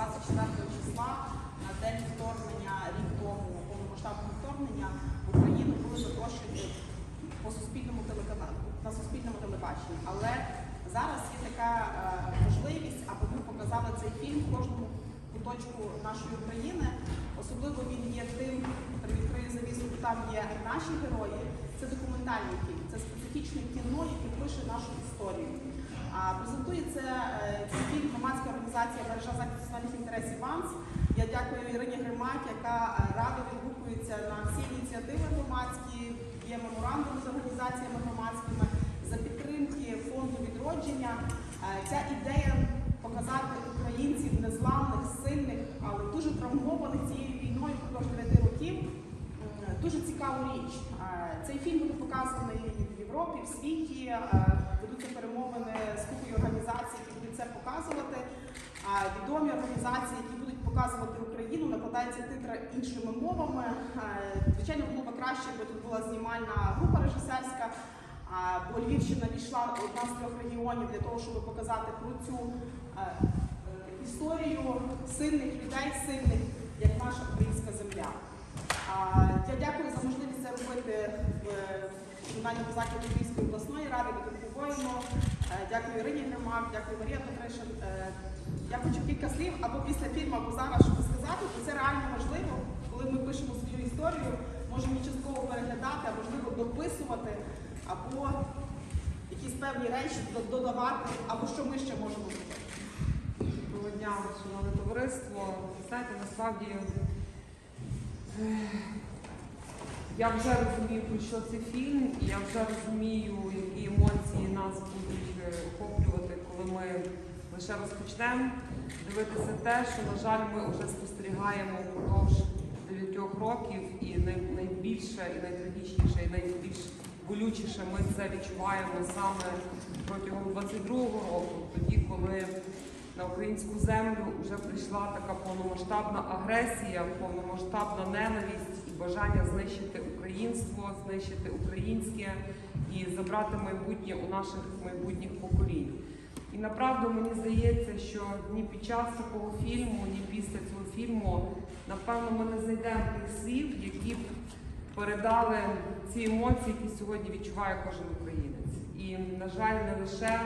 24 числа на день вторгнення, рік тому повномасштабного вторгнення в Україну були запрошені по суспільному телеканалу на суспільному телебаченні. Але зараз є така е, можливість, аби ми показали цей фільм кожному куточку нашої України. Особливо він є тим, привідкрию завісу, там є наші герої. Це документальний фільм, це специфічне кіно, яке пише нашу історію. Презентує це е, цей фільм громадська організація мережа захисту національних інтересів ВАНС. Я дякую Ірині Гримак, яка е, радо відгукується на всі ініціативи громадські, є меморандум з організаціями громадськими за підтримки фонду відродження. Е, Ця ідея показати українців незламних, сильних, але дуже травмованих цією війною впродовж 9 років. Дуже цікаву річ. Цей фільм буде показаний в Європі, в світі. Е, Ведуться перемовини з купою організацій, які будуть це показувати. А відомі організації, які будуть показувати Україну, накладаються титри іншими мовами. Звичайно, було б краще, якби тут була знімальна група режисерська. Бо Львівщина війшла одна з трьох регіонів для того, щоб показати про цю е, історію сильних людей, сильних, як наша українська земля. Я дякую за можливість це робити в е, комунальному закладі Львівської обласної ради, ми культивуємо. Е, Дякую Ірині Гримак, дякую Марія Петришин. Е, Я хочу кілька слів або після фільму, або зараз, щоб сказати, бо це реально важливо, коли ми пишемо свою історію, можемо частково переглядати, а можливо дописувати, або якісь певні речі додавати, або що ми ще можемо зробити. Доброго дня, шановне товариство. Знаєте, насправді я вже розумію, про що цей фільм, і я вже розумію, які емоції нас будуть лише розпочнемо дивитися те, що, на жаль, ми вже спостерігаємо впродовж 9 років, і найбільше, і найтрагічніше, і найбільш болючіше ми це відчуваємо саме протягом 22-го року, тоді, коли на українську землю вже прийшла така повномасштабна агресія, повномасштабна ненависть і бажання знищити українство, знищити українське і забрати майбутнє у наших майбутніх поколінь. І направду мені здається, що ні під час такого фільму, ні після цього фільму, напевно, ми не знайдемо тих слів, які б передали ці емоції, які сьогодні відчуває кожен українець. І, на жаль, не лише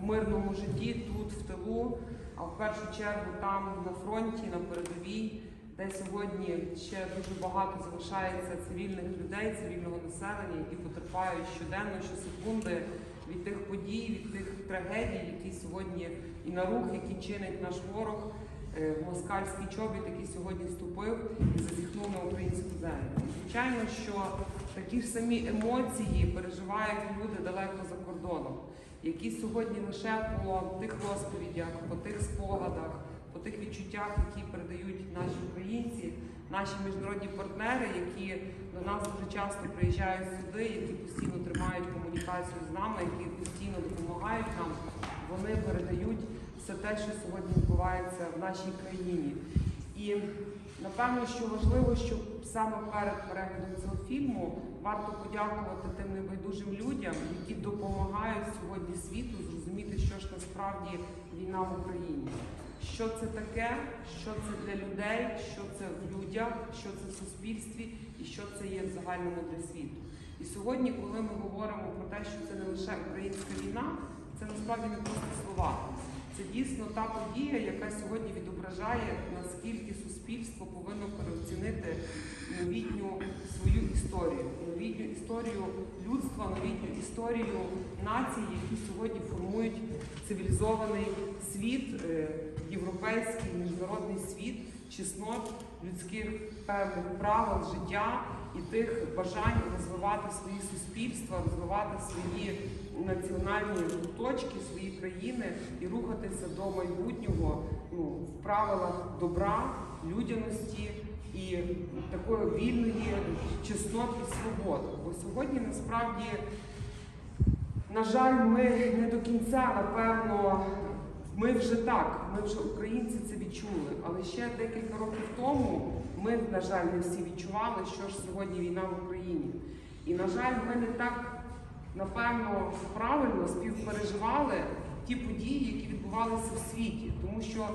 в мирному житті, тут, в тилу, а в першу чергу там на фронті, на передовій, де сьогодні ще дуже багато залишається цивільних людей, цивільного населення, які потерпають щоденно, щосекунди від тих подій, від тих трагедій, які сьогодні і на рух, які чинить наш ворог, е, москальський чобіт, який сьогодні ступив і зазіхнув на українську землю. Звичайно, що такі ж самі емоції переживають люди далеко за кордоном, які сьогодні лише по тих розповідях, по тих спогадах, по тих відчуттях, які передають наші українці, наші міжнародні партнери, які до нас дуже часто приїжджають сюди, які постійно тримають комунікацію з нами, які постійно допомагають нам, вони передають все те, що сьогодні відбувається в нашій країні. І напевно, що важливо, щоб саме перед переглядом цього фільму варто подякувати тим небайдужим людям, які допомагають сьогодні світу зрозуміти, що ж насправді війна в Україні. Що це таке, що це для людей, що це в людях, що це в суспільстві і що це є в загальному для світу. І сьогодні, коли ми говоримо про те, що це не лише українська війна, це насправді не просто слова. Це дійсно та подія, яка сьогодні відображає, наскільки суспільство повинно переоцінити новітню свою історію, новітню історію людства, новітню історію націй, які сьогодні формують цивілізований світ, е, європейський міжнародний світ, чеснот людських певних правил життя і тих бажань розвивати свої суспільства, розвивати свої національні точки, свої країни і рухатися до майбутнього ну, в правилах добра, людяності і такої вільної чеснот і свобод. Бо сьогодні насправді, на жаль, ми не до кінця, напевно, ми вже так, ми вже українці це відчули. Але ще декілька років тому ми, на жаль, не всі відчували, що ж сьогодні війна в Україні. І, на жаль, ми не так, напевно, правильно співпереживали ті події, які відбувалися в світі. Тому що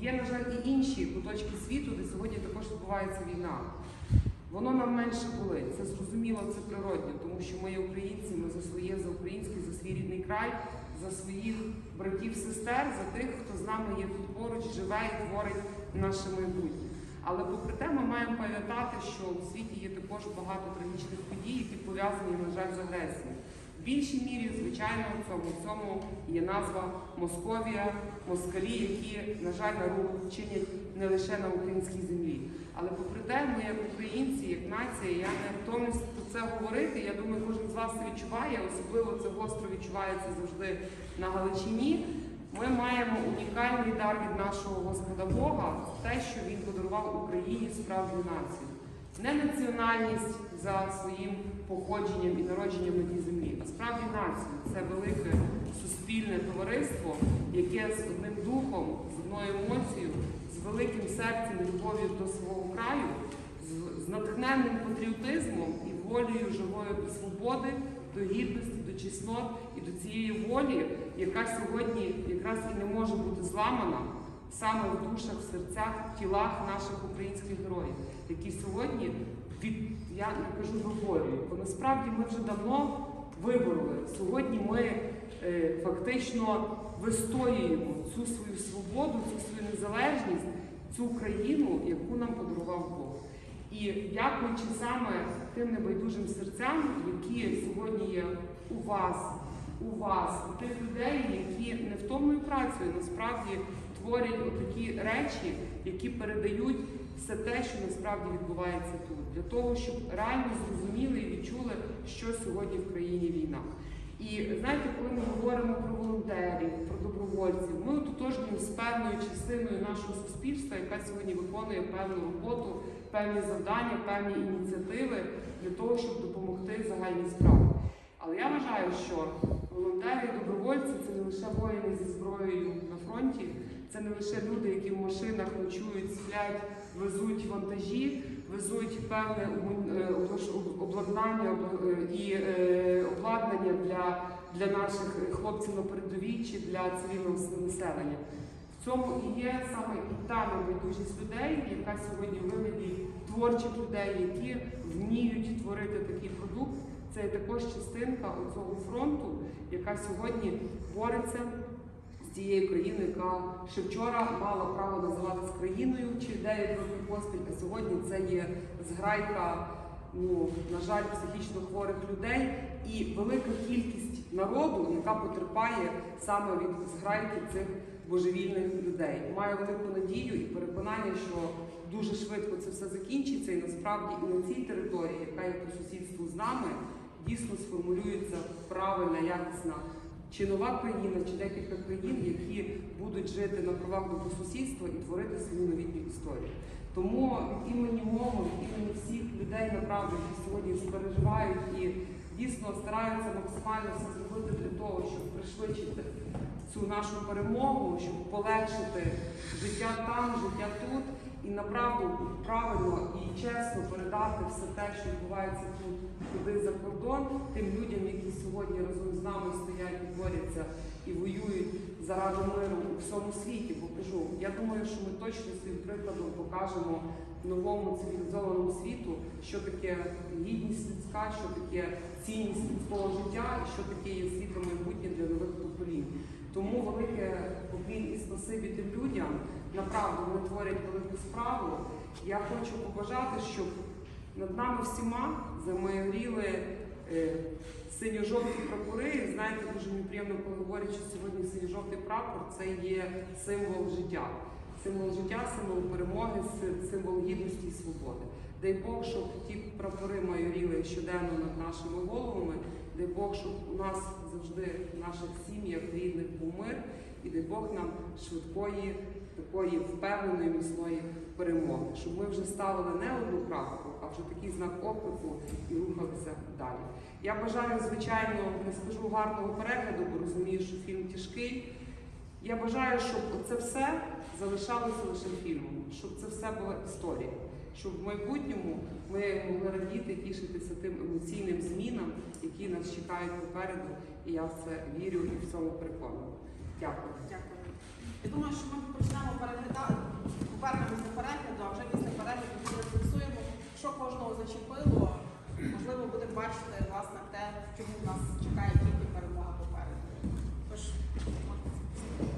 Є, на жаль, і інші куточки світу, де сьогодні також відбувається війна. Воно нам менше болить. Це зрозуміло, це природньо, тому що ми є українці, ми за своє, за український, за свій рідний край, за своїх братів, сестер, за тих, хто з нами є тут поруч, живе і творить наше майбутнє. Але попри те, ми маємо пам'ятати, що у світі є також багато трагічних подій, які пов'язані, на жаль, з агресією. В більшій мірі, звичайно, в цьому всьому є назва Московія, москалі, які, на жаль, наругу чинять не лише на українській землі. Але попри те, ми як українці, як нація, я не втомлюсь про це говорити. Я думаю, кожен з вас це відчуває, особливо це гостро відчувається завжди на Галичині. Ми маємо унікальний дар від нашого Господа Бога, те, що Він подарував Україні справжню націю. Не національність за своїм походженням і народженням на тій землі, а справді націю. Це велике суспільне товариство, яке з одним духом, з одною емоцією, великим серцем любов'ю до свого краю, з, з натхненним патріотизмом і волею живої до свободи, до гідності, до чеснот і до цієї волі, яка сьогодні якраз і не може бути зламана саме в душах, в серцях, в тілах наших українських героїв, які сьогодні від я не кажу виборюють, бо насправді ми вже давно вибороли. Сьогодні ми е, фактично вистоюємо цю свою свободу, цю свою незалежність, цю країну, яку нам подарував Бог. І дякуючи саме тим небайдужим серцям, які сьогодні є у вас, у вас, у тих людей, які невтомною працею насправді творять такі речі, які передають все те, що насправді відбувається тут, для того, щоб реально зрозуміли і відчули, що сьогодні в країні війна. І знаєте, коли ми говоримо про волонтерів, про добровольців, ми ототожнюємо з певною частиною нашого суспільства, яка сьогодні виконує певну роботу, певні завдання, певні ініціативи для того, щоб допомогти загальній справі. Але я вважаю, що волонтери і добровольці це не лише воїни зі зброєю на фронті, це не лише люди, які в машинах ночують, сплять, везуть вантажі, везуть певне е, обладнання е, і е, обладнання для, для наших хлопців на передовій чи для цивільного населення. В цьому і є саме і та небайдужість людей, яка сьогодні в вигляді творчих людей, які вміють творити такий продукт. Це також частинка цього фронту, яка сьогодні бореться з тією країною, яка ще вчора мала право називатися країною чи 9 років поспіль, а сьогодні це є зграйка, ну на жаль, психічно хворих людей і велика кількість народу, яка потерпає саме від зграйки цих божевільних людей. Маю велику надію і переконання, що дуже швидко це все закінчиться, і насправді і на цій території, яка є по сусідству з нами, дійсно сформулюється правильна, якісна чи нова країна, чи декілька країн, які будуть жити на правах добросусідства і творити свою новітню історію. Тому імені від імені всіх людей, направду, які сьогодні спереживають і дійсно стараються максимально все зробити для того, щоб пришвидшити цю нашу перемогу, щоб полегшити життя там, життя тут, і направду правильно і чесно передати все те, що відбувається тут, туди за кордон, тим людям, які сьогодні разом з нами стоять і борються і воюють заради миру у всьому світі. Бо кажу, я думаю, що ми точно своїм прикладом покажемо новому цивілізованому світу, що таке гідність людська, що таке цінність людського життя, і що таке є світло майбутнє для нових поколінь. Тому велике поклін і спасибі тим людям. Направду вони творять велику справу. Я хочу побажати, щоб над нами всіма замайоріли синьо-жовті прапори. Знаєте, дуже мені приємно, коли говорять, що сьогодні синьо-жовтий прапор це є символ життя. Символ життя, символ перемоги, символ гідності і свободи. Дай Бог, щоб ті прапори майоріли щоденно над нашими головами. Дай Бог, щоб у нас завжди в наших сім'ях рідних був мир, і дай Бог нам швидкої, такої впевненої, міцної перемоги, щоб ми вже ставили не одну крапку, а вже такий знак оклику і рухалися далі. Я бажаю, звичайно, не скажу гарного перегляду, бо розумію, що фільм тяжкий. Я бажаю, щоб це все залишалося лише фільмом, щоб це все була історія, щоб в майбутньому ми могли радіти, тішитися тим емоційним змінам, які нас чекають попереду. І я в це вірю і в цьому переконана. Дякую. Дякую. Я думаю, що ми почнемо переглядати повернемось до перегляду, а вже після перегляду ми зафіксуємо, що кожного зачепило. Можливо, будемо бачити власне те, чому нас чекає тільки перемога попереду. Тож.